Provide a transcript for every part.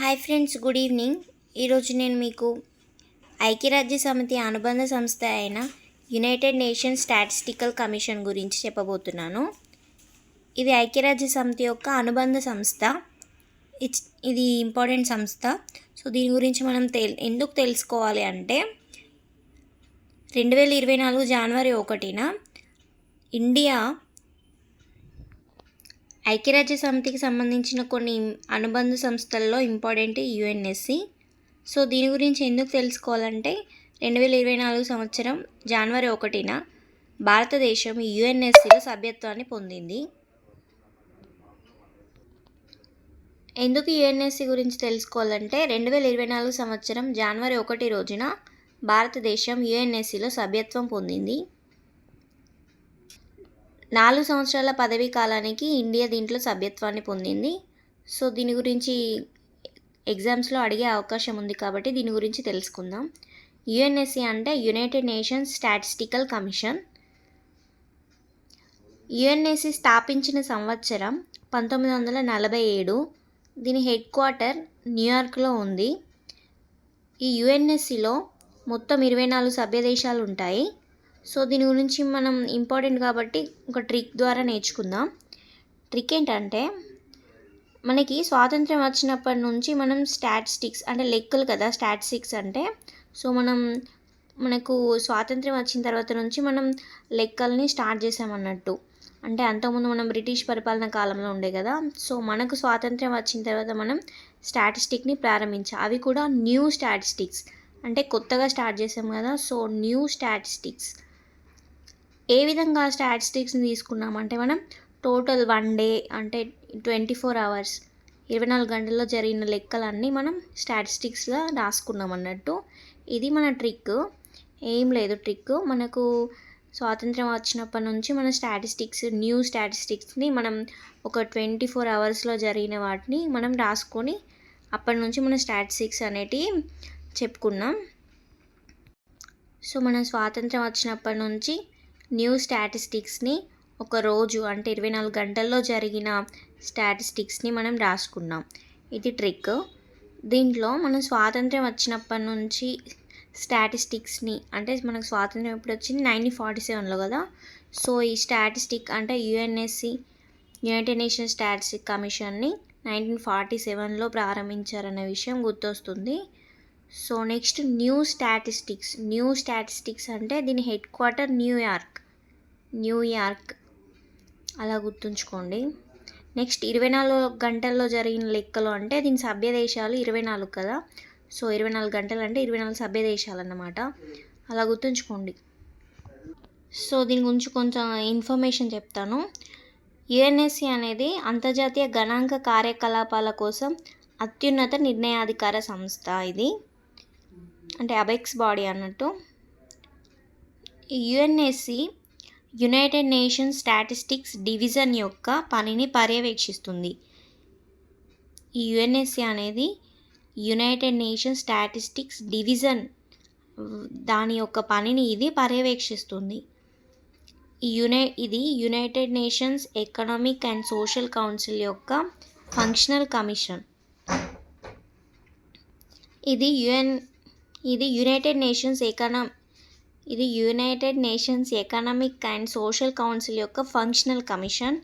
Hi friends good evening. ఈరోజు నేను మీకు ఐక్యరాజ్య సమితి అనుబంధ సంస్థ అయిన యునైటెడ్ నేషన్స్ స్టాటిస్టికల్ కమిషన్ గురించి చెప్పబోతున్నాను. ఇది ఐక్యరాజ్య సమితి యొక్క అనుబంధ సంస్థ. ఇట్స్ ఇది ఇంపార్టెంట్ సంస్థ. సో దీని గురించి మనం తెల్ ఎందుకు తెలుసుకోవాలి అంటే రెండు వేల ఇరవై నాలుగు జనవరి ఒకటిన ఇండియా ఐక్యరాజ్య సమితికి సంబంధించిన కొన్ని అనుబంధ సంస్థల్లో ఇంపార్టెంట్ యుఎన్ఎస్సి. సో దీని గురించి ఎందుకు తెలుసుకోవాలంటే రెండు వేల ఇరవై నాలుగు సంవత్సరం జనవరి ఒకటిన భారతదేశం యుఎన్ఎస్సిలో సభ్యత్వాన్ని పొందింది. ఎందుకు యుఎన్ఎస్సి గురించి తెలుసుకోవాలంటే రెండు వేల ఇరవై నాలుగు సంవత్సరం జనవరి ఒకటి రోజున భారతదేశం యుఎన్ఎస్సిలో సభ్యత్వం పొందింది. నాలుగు సంవత్సరాల పదవీ కాలానికి ఇండియా దీంట్లో సభ్యత్వాన్ని పొందింది. సో దీని గురించి ఎగ్జామ్స్లో అడిగే అవకాశం ఉంది కాబట్టి దీని గురించి తెలుసుకుందాం. యుఎన్ఎస్సి అంటే United Nations statistical commission. UNSC స్థాపించిన సంవత్సరం పంతొమ్మిది వందల నలభై ఏడు. దీని హెడ్ క్వార్టర్ న్యూయార్క్లో ఉంది. ఈ యుఎన్ఎస్సిలో మొత్తం ఇరవై నాలుగు సభ్య దేశాలు ఉంటాయి. సో దీని గురించి మనం ఇంపార్టెంట్ కాబట్టి ఒక ట్రిక్ ద్వారా నేర్చుకుందాం. ట్రిక్ ఏంటంటే మనకి స్వాతంత్రం వచ్చినప్పటి నుంచి మనం స్టాటిస్టిక్స్ అంటే లెక్కలు కదా స్టాటిస్టిక్స్ అంటే సో మనం మనకు స్వాతంత్రం వచ్చిన తర్వాత నుంచి మనం లెక్కల్ని స్టార్ట్ చేసామన్నట్టు అంటే అంతకుముందు మనం బ్రిటిష్ పరిపాలన కాలంలో ఉండే కదా సో మనకు స్వాతంత్రం వచ్చిన తర్వాత మనం స్టాటిస్టిక్ని ప్రారంభించాం అవి కూడా న్యూ స్టాటిస్టిక్స్. అంటే కొత్తగా స్టార్ట్ చేసాం కదా సో న్యూ స్టాటిస్టిక్స్. ఏ విధంగా స్టాటిస్టిక్స్ని తీసుకున్నామంటే మనం టోటల్ వన్ డే అంటే ట్వంటీ ఫోర్ అవర్స్ ఇరవై నాలుగు గంటల్లో జరిగిన లెక్కలన్నీ మనం స్టాటిస్టిక్స్గా రాసుకున్నాం అన్నట్టు. ఇది మన ట్రిక్ ఏం లేదు ట్రిక్ మనకు స్వాతంత్రం వచ్చినప్పటి నుంచి మన స్టాటిస్టిక్స్ న్యూ స్టాటిస్టిక్స్ని మనం ఒక ట్వంటీ ఫోర్ అవర్స్లో జరిగిన వాటిని మనం రాసుకొని అప్పటి నుంచి మన స్టాటిస్టిక్స్ అనేటివి చెప్పుకున్నాం. సో మనం స్వాతంత్రం వచ్చినప్పటి నుంచి న్యూ స్టాటిస్టిక్స్ని ఒక రోజు అంటే ఇరవై నాలుగు గంటల్లో జరిగిన స్టాటిస్టిక్స్ని మనం రాసుకున్నాం. ఇది ట్రిక్. దీంట్లో మనం స్వాతంత్రం వచ్చినప్పటి నుంచి స్టాటిస్టిక్స్ని అంటే మనకు స్వాతంత్రం ఎప్పుడు వచ్చింది? నైన్టీన్ ఫార్టీ సెవెన్లో కదా? సో ఈ స్టాటిస్టిక్ అంటే యుఎన్ఎస్సి యునైటెడ్ నేషన్స్ స్టాటిస్టిక్ కమిషన్ని నైన్టీన్ ఫార్టీ సెవెన్లో ప్రారంభించారన్న విషయం గుర్తొస్తుంది. So next new statistics. New statistics అంటే దీని హెడ్ క్వార్టర్ న్యూయార్క్ న్యూయార్క్ అలా గుర్తుంచుకోండి. నెక్స్ట్ ఇరవై నాలుగు గంటల్లో జరిగిన లెక్కలు అంటే దీని సభ్య దేశాలు ఇరవై నాలుగు కదా. సో ఇరవై నాలుగు గంటలు అంటే ఇరవై నాలుగు సభ్య దేశాలు అన్నమాట. అలా గుర్తుంచుకోండి. సో దీని గురించి కొంచెం ఇన్ఫర్మేషన్ చెప్తాను. యుఎన్ఎస్సి అనేది అంతర్జాతీయ గణాంక కార్యకలాపాల కోసం అత్యున్నత నిర్ణయాధికార సంస్థ ఇది. అంటే అబెక్స్ బాడీ అన్నట్టు UNSC United Nations statistics division యొక్క పనిని పర్యవేక్షిస్తుంది. ఈ యుఎన్ఎస్సి అనేది యునైటెడ్ నేషన్స్ స్టాటిస్టిక్స్ డివిజన్ దాని యొక్క పనిని ఇది పర్యవేక్షిస్తుంది. ఈ యునై ఇది United Nations economic and social council యొక్క ఫంక్షనల్ కమిషన్. ఇది యుఎన్ ఇది యునైటెడ్ నేషన్స్ ఎకనా ఇది United Nations economic and social council యొక్క ఫంక్షనల్ కమిషన్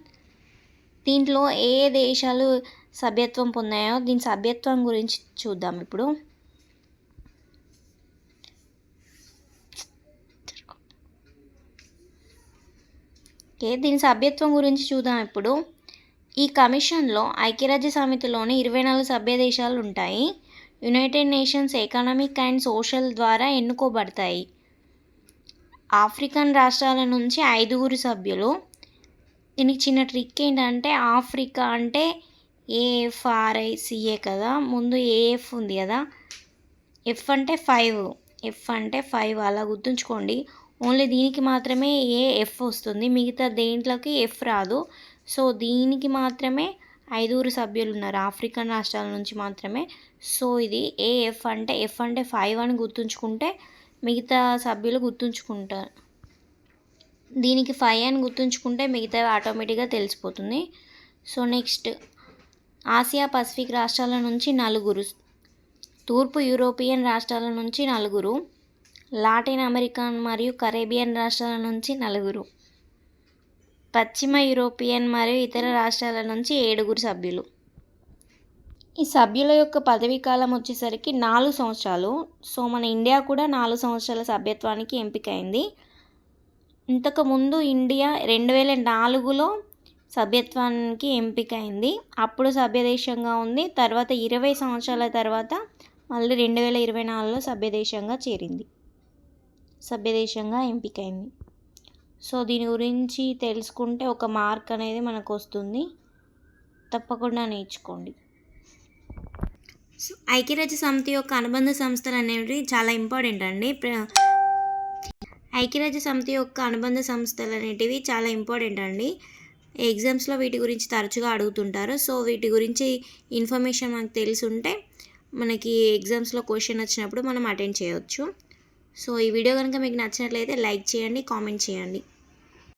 దీంట్లో ఏ ఏ దేశాలు సభ్యత్వం పొందాయో దీని సభ్యత్వం గురించి చూద్దాం ఇప్పుడు. ఓకే దీని సభ్యత్వం గురించి చూద్దాం ఇప్పుడు. ఈ కమిషన్లో ఐక్యరాజ్య సమితిలోని ఇరవై నాలుగు సభ్య దేశాలు ఉంటాయి. United Nations economic and social ద్వారా ఎన్నుకోబడతాయి. ఆఫ్రికన్ రాష్ట్రాల నుంచి ఐదుగురు సభ్యులు. దీనికి చిన్న ట్రిక్ ఏంటంటే ఆఫ్రికా అంటే ఏఎఫ్ఆర్ఐసిఏ కదా? ముందు ఏఎఫ్ ఉంది కదా? ఎఫ్ అంటే ఫైవ్. ఎఫ్ అంటే ఫైవ్. అలా గుర్తుంచుకోండి. ఓన్లీ దీనికి మాత్రమే ఏ ఎఫ్ వస్తుంది. మిగతా దేంట్లోకి ఎఫ్ రాదు. సో దీనికి మాత్రమే ఐదుగురు సభ్యులు ఉన్నారు ఆఫ్రికన్ రాష్ట్రాల నుంచి మాత్రమే. సో ఇది ఏఎఫ్ అంటే ఎఫ్ అంటే ఫైవ్ అని గుర్తుంచుకుంటే మిగతా సభ్యులు గుర్తుంచుకుంటారు దీనికి ఫైవ్ అని గుర్తుంచుకుంటే మిగతా ఆటోమేటిక్గా తెలిసిపోతుంది. So next. ఆసియా పసిఫిక్ రాష్ట్రాల నుంచి నలుగురు. తూర్పు యూరోపియన్ రాష్ట్రాల నుంచి నలుగురు. లాటిన్ అమెరికన్ మరియు కరేబియన్ రాష్ట్రాల నుంచి నలుగురు. పశ్చిమ యూరోపియన్ మరియు ఇతర రాష్ట్రాల నుంచి ఏడుగురు సభ్యులు. ఈ సభ్యుల యొక్క పదవీ కాలం వచ్చేసరికి నాలుగు సంవత్సరాలు. సో మన ఇండియా కూడా నాలుగు సంవత్సరాల సభ్యత్వానికి ఎంపికైంది. ఇంతకుముందు ఇండియా రెండు వేల నాలుగులో సభ్యత్వానికి ఎంపికైంది. అప్పుడు సభ్యదేశంగా ఉంది. తర్వాత ఇరవై సంవత్సరాల తర్వాత మళ్ళీ రెండు వేల ఇరవై నాలుగులో సభ్యదేశంగా చేరింది. సభ్యదేశంగా ఎంపికైంది. సో దీని గురించి తెలుసుకుంటే ఒక మార్క్ అనేది మనకు వస్తుంది తప్పకుండా నేర్చుకోండి. సో ఐక్యరాజ్య సమితి యొక్క అనుబంధ సంస్థలు అనేవి చాలా ఇంపార్టెంట్ అండి. ప్ర- ఐక్యరాజ్య సమితి యొక్క అనుబంధ సంస్థలు అనేటివి చాలా ఇంపార్టెంట్ అండి. ఎగ్జామ్స్లో వీటి గురించి తరచుగా అడుగుతుంటారు. సో వీటి గురించి ఇన్ఫర్మేషన్ మనకు తెలిసి ఉంటే మనకి ఎగ్జామ్స్లో క్వశ్చన్ వచ్చినప్పుడు మనం అటెండ్ చేయవచ్చు సో ఈ వీడియో కనుక మీకు నచ్చినట్లయితే లైక్ చేయండి కామెంట్ చేయండి.